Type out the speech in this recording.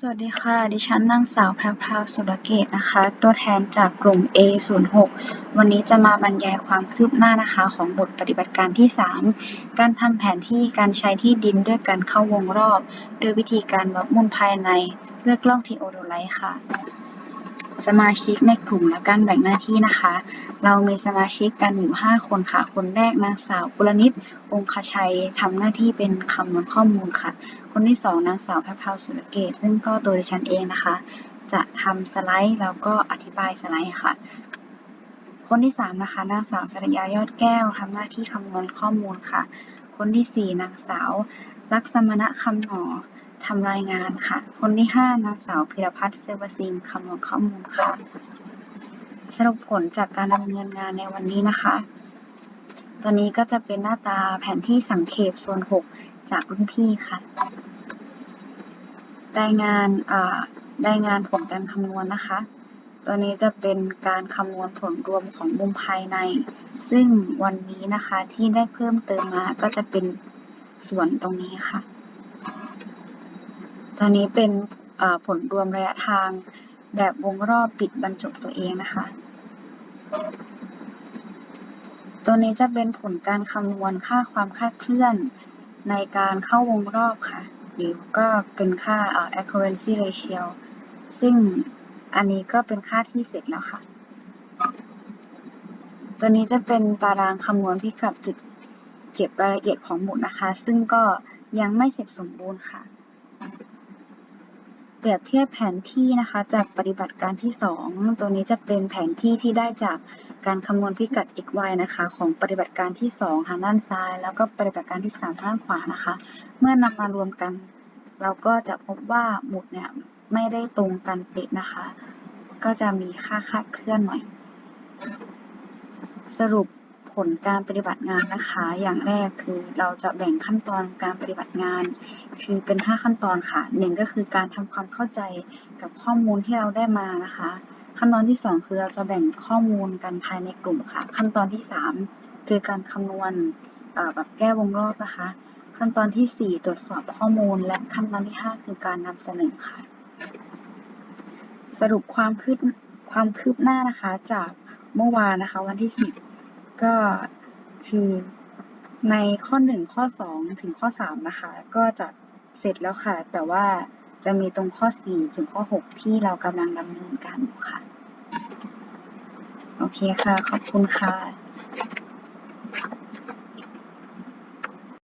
สวัสดีค่ะ ดิฉันนางสาวแพรวพราว สุรเกตนะคะ ตัวแทนจากกลุ่ม A06 วันนี้จะมาบรรยายความคืบหน้านะคะ ของบทปฏิบัติการที่ 3 การทำแผนที่การใช้ที่ดินด้วยการเข้าวงรอบด้วยวิธีการวัดมุลภายในด้วยกล้องทีโอโดไลท์ค่ะ สมาชิกในกลุ่มและการแบ่งหน้าที่นะคะ เรามีสมาชิกกันอยู่ 5 คนค่ะ คนแรกนางสาวกุลนิตองคชัยทำหน้าที่เป็นคำนวณข้อมูลค่ะ คนที่ 2 นางสาวแพรพาวสุรเกต ซึ่งก็ตัวดิฉันเองนะคะ จะทำสไลด์แล้วก็อธิบายสไลด์ค่ะ คนที่ 3 นะคะ นางสาวสรยายอดแก้วทำหน้าที่คำนวณข้อมูลค่ะ คนที่ 4 นางสาวลักษมณะคำหนอ ทำรายงานค่ะ คนที่ 5 นางสาวพิรพัฒน์เซวซิงคำนวณข้อมูลค่ะ สรุปผลจากการดำเนินงานในวันนี้นะคะ ตัวนี้ก็จะเป็นหน้าตาแผนที่สังเขปส่วน 6 จากรุ่นพี่ค่ะ รายงานรายงานผลการคำนวณนะคะ ตัวนี้จะเป็นการคำนวณผลรวมของมุมภายใน ซึ่งวันนี้นะคะที่ได้เพิ่มเติมมาก็จะเป็นส่วนตรงนี้ค่ะ ตัวนี้เป็นผลรวมระยะทางแบบวงรอบปิดบรรจบตัวเองนะคะ ตัวนี้จะเป็นผลการคำนวณค่าความคลาดเคลื่อนในการเข้าวงรอบค่ะ หรือก็เป็นค่า accuracy ratio ซึ่งอันนี้ก็เป็นค่าที่เสร็จแล้วค่ะ ตัวนี้จะเป็นตารางคำนวณพิกัดจุดเก็บรายละเอียดของหมุดนะคะ ซึ่งก็ยังไม่เสร็จสมบูรณ์ค่ะ ปรียบเทียบแผนที่นะคะ จากปฏิบัติการที่ 2 ตัวนี้จะเป็นแผนที่ที่ได้จากการคำนวณพิกัด x y นะคะ ของปฏิบัติการที่ 2 ทางด้านซ้าย แล้วก็ปฏิบัติการที่ 3 ทางด้านขวานะคะ เมื่อนำมารวมกัน เราก็จะพบว่าหมุดเนี่ยไม่ได้ตรงกันเป๊ะนะคะ ก็จะมีค่าคาดเคลื่อนหน่อย สรุป ผลการปฏิบัติงานนะคะ อย่างแรกคือเราจะแบ่งขั้นตอนการปฏิบัติงาน คือเป็น 5 ขั้นตอนค่ะหนึ่งก็คือการทำความเข้าใจกับข้อมูลที่เราได้มานะคะ ขั้นตอนที่ 2 คือเราจะแบ่งข้อมูลกันภายในกลุ่มค่ะ ขั้นตอนที่ 3 คือการคำนวณแบบแก้วงรอบนะคะ ขั้นตอนที่ 4 ตรวจสอบข้อมูล และขั้นตอนที่ 5 คือการนำเสนอค่ะ สรุปความคืบความคืบหน้านะคะจากเมื่อวานนะคะวันที่ 10 ก็คือในข้อ 1 ข้อ 2 ถึงข้อ 3 นะคะ ก็จะเสร็จแล้วค่ะ แต่ว่าจะมีตรงข้อ 4 ถึงข้อ 6 ที่เรากำลังดำเนินการอยู่ค่ะ โอเคค่ะ ขอบคุณค่ะ